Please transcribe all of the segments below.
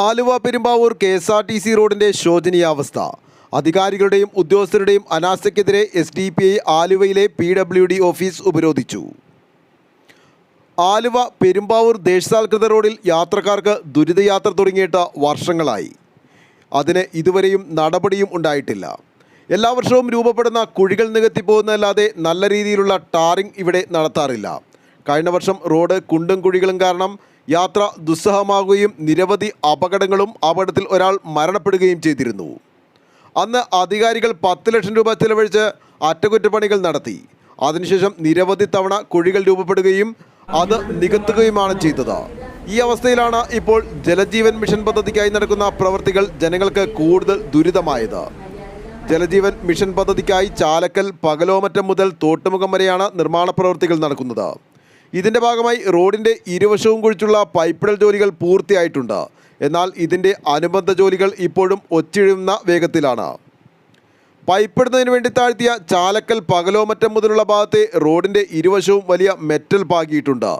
Aluva Perumbavoor K S R T C റോഡിന്റെ ശോചനീയാവസ്ഥ. അധികാരികളുടെയും ഉദ്യോഗസ്ഥരുടെയും അനാസ്ഥയ്ക്കെതിരെ എസ് ഡി പി ഐ ആലുവയിലെ പി ഡബ്ല്യു ഡി ഓഫീസ് ഉപരോധിച്ചു. ആലുവ പെരുമ്പാവൂർ ദേശസാൽകൃത റോഡിൽ യാത്രക്കാർക്ക് ദുരിതയാത്ര തുടങ്ങിയിട്ട് വർഷങ്ങളായി. അതിന് ഇതുവരെയും നടപടിയും ഉണ്ടായിട്ടില്ല. എല്ലാ വർഷവും രൂപപ്പെടുന്ന കുഴികൾ നികത്തി പോകുന്നതല്ലാതെ നല്ല രീതിയിലുള്ള ടാറിംഗ് ഇവിടെ നടത്താറില്ല. കഴിഞ്ഞ വർഷം റോഡ് കുണ്ടും കുഴികളും കാരണം യാത്ര ദുസ്സഹമാകുകയും നിരവധി അപകടങ്ങളും അപകടത്തിൽ ഒരാൾ മരണപ്പെടുകയും ചെയ്തിരുന്നു. അന്ന് അധികാരികൾ പത്ത് ലക്ഷം രൂപ ചെലവഴിച്ച് അറ്റകുറ്റപ്പണികൾ നടത്തി. അതിനുശേഷം നിരവധി തവണ കുഴികൾ രൂപപ്പെടുകയും അത് നികത്തുകയുമാണ് ചെയ്തത്. ഈ അവസ്ഥയിലാണ് ഇപ്പോൾ ജലജീവൻ മിഷൻ പദ്ധതിക്കായി നടക്കുന്ന പ്രവൃത്തികൾ ജനങ്ങൾക്ക് കൂടുതൽ ദുരിതമായത്. ജലജീവൻ മിഷൻ പദ്ധതിക്കായി ചാലക്കൽ പകലോമറ്റം മുതൽ തോട്ടുമുഖം വരെയാണ് നിർമ്മാണ പ്രവൃത്തികൾ നടക്കുന്നത്. ഇതിന്റെ ഭാഗമായി റോഡിന്റെ ഇരുവശവും കുഴിച്ചുള്ള പൈപ്പിടൽ ജോലികൾ പൂർത്തിയായിട്ടുണ്ട്. എന്നാൽ ഇതിന്റെ അനുബന്ധ ജോലികൾ ഇപ്പോഴും ഒച്ചിഴുന്ന വേഗത്തിലാണ്. പൈപ്പിടുന്നതിന് വേണ്ടി താഴ്ത്തിയ ചാലക്കൽ പകലോമറ്റം മുതലുള്ള ഭാഗത്തെ റോഡിന്റെ ഇരുവശവും വലിയ മെറ്റൽ പാകിയിട്ടുണ്ട്.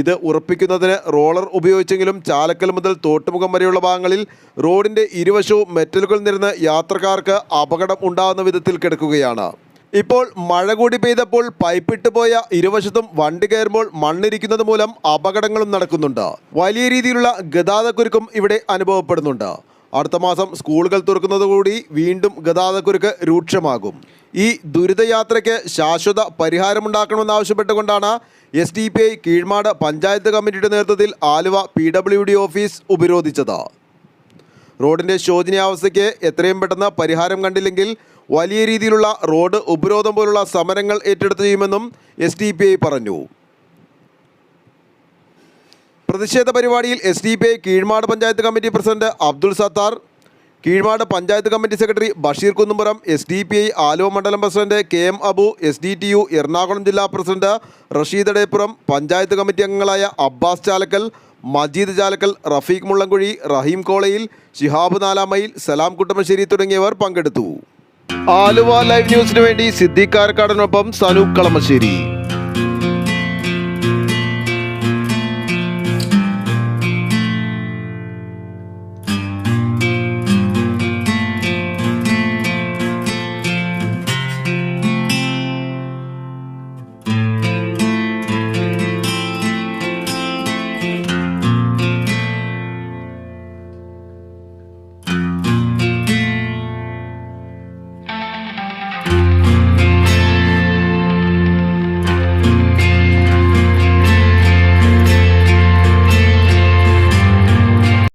ഇത് ഉറപ്പിക്കുന്നതിന് റോളർ ഉപയോഗിച്ചെങ്കിലും ചാലക്കൽ മുതൽ തോട്ടുമുഖം വരെയുള്ള ഭാഗങ്ങളിൽ റോഡിന്റെ ഇരുവശവും മെറ്റലുകൾ നിരന്ന് യാത്രക്കാർക്ക് അപകടം ഉണ്ടാകുന്ന വിധത്തിൽ കിടക്കുകയാണ്. ഇപ്പോൾ മഴ കൂടി പെയ്തപ്പോൾ പൈപ്പിട്ട് പോയ ഇരുവശത്തും വണ്ടി കയറുമ്പോൾ മണ്ണിരിക്കുന്നത് മൂലം അപകടങ്ങളും നടക്കുന്നുണ്ട്. വലിയ രീതിയിലുള്ള ഗതാഗതക്കുരുക്കും ഇവിടെ അനുഭവപ്പെടുന്നുണ്ട്. അടുത്ത മാസം സ്കൂളുകൾ തുറക്കുന്നതോടുകൂടി വീണ്ടും ഗതാഗതക്കുരുക്ക് രൂക്ഷമാകും. ഈ ദുരിതയാത്രയ്ക്ക് ശാശ്വത പരിഹാരമുണ്ടാക്കണമെന്നാവശ്യപ്പെട്ടുകൊണ്ടാണ് S D P I Keezhmad panchayat കമ്മിറ്റിയുടെ നേതൃത്വത്തിൽ Aluva P W D office ഉപരോധിച്ചത്. റോഡിന്റെ ശോചനീയാവസ്ഥയ്ക്ക് എത്രയും പെട്ടെന്ന് പരിഹാരം കണ്ടില്ലെങ്കിൽ വലിയ രീതിയിലുള്ള റോഡ് ഉപരോധം പോലുള്ള സമരങ്ങൾ ഏറ്റെടുത്ത് ചെയ്യുമെന്നും എസ് ഡി പി ഐ പറഞ്ഞു. പ്രതിഷേധ പരിപാടിയിൽ S D P I Keezhmad panchayat committee president Abdul Sathar Keezhmad panchayat committee secretary Basheer Kunnumpuram S D P I Aluva മണ്ഡലം president K M Abu S D T U Ernakulam ജില്ലാ president Rasheed Adeppuram panchayat committee അംഗങ്ങളായ അബ്ബാസ് ചാലക്കൽ മജീദ് ചാലക്കൽ റഫീഖ് മുള്ളൻകുഴി റഹീം കോളയിൽ ഷിഹാബ് നാലാമയിൽ സലാം കുട്ടമശ്ശേരി തുടങ്ങിയവർ പങ്കെടുത്തു. Aluva live ന്യൂസിനു വേണ്ടി സിദ്ദീഖ് സനു കളമശ്ശേരി.